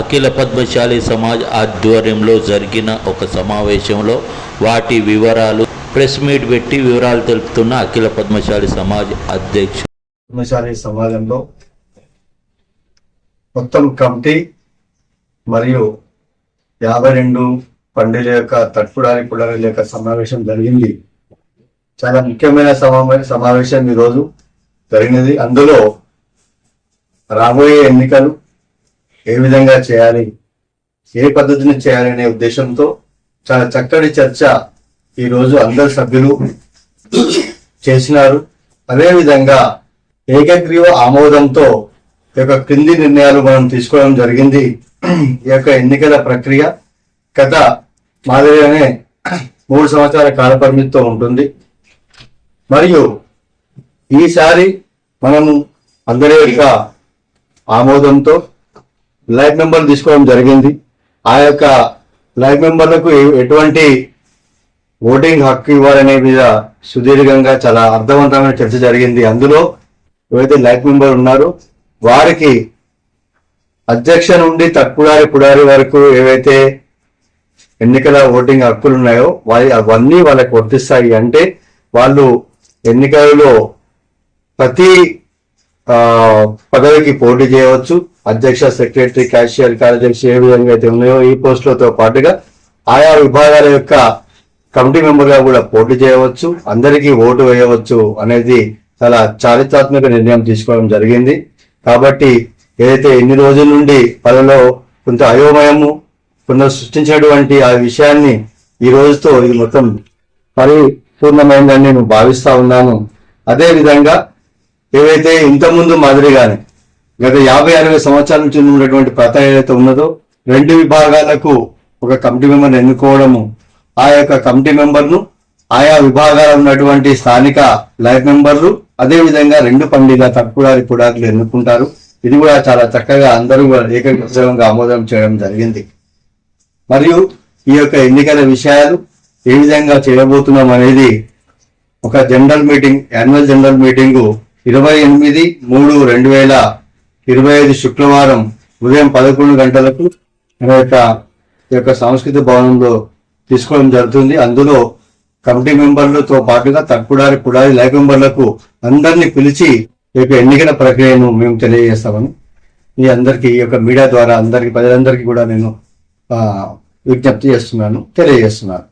అఖిల పద్మశాలి సమాజ్ ఆధ్వర్యంలో జరిగిన ఒక సమావేశంలో వాటి వివరాలు ప్రెస్ మీట్ పెట్టి వివరాలు తెలుపుతున్న అఖిల పద్మశాలి సమాజ్ అధ్యక్షుడు. పద్మశాలి సమాజంలో మొత్తం కమిటీ మరియు యాభై రెండు పండుగల యొక్క తట్టుడారి పుడారి యొక్క సమావేశం జరిగింది. చాలా ముఖ్యమైన సమావేశ సమావేశం ఈరోజు జరిగినది. అందులో రాబోయే ఎన్నికలు ఏ విధంగా చేయాలి? ఏ పద్ధతిని చేయాలి అనే ఉద్దేశంతో చాలా చక్కటి చర్చ ఈరోజు అందరు సభ్యులు చేసినారు. అదేవిధంగా ఏకగ్రీవ ఆమోదంతో ఈ యొక్క క్రింది నిర్ణయాలు మనం తీసుకోవడం జరిగింది. ఈ యొక్క ఎన్నికల ప్రక్రియ గత మాదిరిగానే మూడు సంవత్సరాల కాలపరిమితితో ఉంటుంది. మరియు ఈసారి మనము అందరి యొక్క ఆమోదంతో లైఫ్ మెంబర్లు తీసుకోవడం జరిగింది. ఆ యొక్క లైఫ్ మెంబర్లకు ఎటువంటి ఓటింగ్ హక్కు ఇవ్వాలనే మీద సుదీర్ఘంగా చాలా అర్థవంతమైన చర్చ జరిగింది. అందులో ఎవరైతే లైఫ్ మెంబర్ ఉన్నారో వారికి అధ్యక్ష నుండి తక్కుడారి పుడారి వరకు ఏవైతే ఎన్నికల ఓటింగ్ హక్కులు ఉన్నాయో వారి అవన్నీ వాళ్ళకి వర్తిస్తాయి అంటే వాళ్ళు ఎన్నికలలో ప్రతి పదవికి పోటీ చేయవచ్చు. అధ్యక్ష సెక్రటరీ క్యాషియర్ కార్యదర్శి ఏ విధంగా అయితే ఉన్నాయో ఈ పోస్టులతో పాటుగా ఆయా విభాగాల యొక్క కమిటీ మెంబర్గా కూడా పోటీ చేయవచ్చు అందరికీ ఓటు వేయవచ్చు అనేది చాలా చారిత్రాత్మక నిర్ణయం తీసుకోవడం జరిగింది. కాబట్టి ఏదైతే ఎన్ని రోజుల నుండి పదవిలో కొంత అయోమయము కొంత సృష్టించినటువంటి ఆ విషయాన్ని ఈ రోజుతో ఇది మొత్తం పరిపూర్ణమైందని నేను భావిస్తా ఉన్నాను. అదే విధంగా ఏవైతే ఇంతకుముందు మాదిరిగానే గత యాభై అరవై సంవత్సరాల నుంచి ఉన్నటువంటి ప్రత ఏదైతే ఉన్నదో రెండు విభాగాలకు ఒక కమిటీ మెంబర్ని ఎన్నుకోవడము ఆ యొక్క కమిటీ మెంబర్ను ఆయా విభాగాల ఉన్నటువంటి స్థానిక లైఫ్ మెంబర్లు అదేవిధంగా రెండు పండిగా తక్కుడారి పుడాకులు ఎన్నుకుంటారు. ఇది కూడా చాలా చక్కగా అందరూ కూడా ఏకగ్రీవంగా ఆమోదం చేయడం జరిగింది. మరియు ఈ యొక్క ఎన్నికల విషయాలు ఏ విధంగా చేయబోతున్నాం అనేది ఒక general meeting annual general meeting ఇరవై ఎనిమిది మూడు రెండు వేల ఇరవై ఐదు శుక్రవారం ఉదయం పదకొండు గంటలకు మన యొక్క ఈ యొక్క సాంస్కృతిక భవనంలో తీసుకోవడం జరుగుతుంది. అందులో కమిటీ మెంబర్లతో పాటుగా తక్కుడారి కుడారి లైఫ్ మెంబర్లకు అందరినీ పిలిచి ఈ యొక్క ఎన్నికల ప్రక్రియను మేము తెలియజేస్తామని మీ అందరికీ ఈ యొక్క మీడియా ద్వారా అందరికి ప్రజలందరికీ కూడా నేను విజ్ఞప్తి చేస్తున్నాను తెలియజేస్తున్నాను.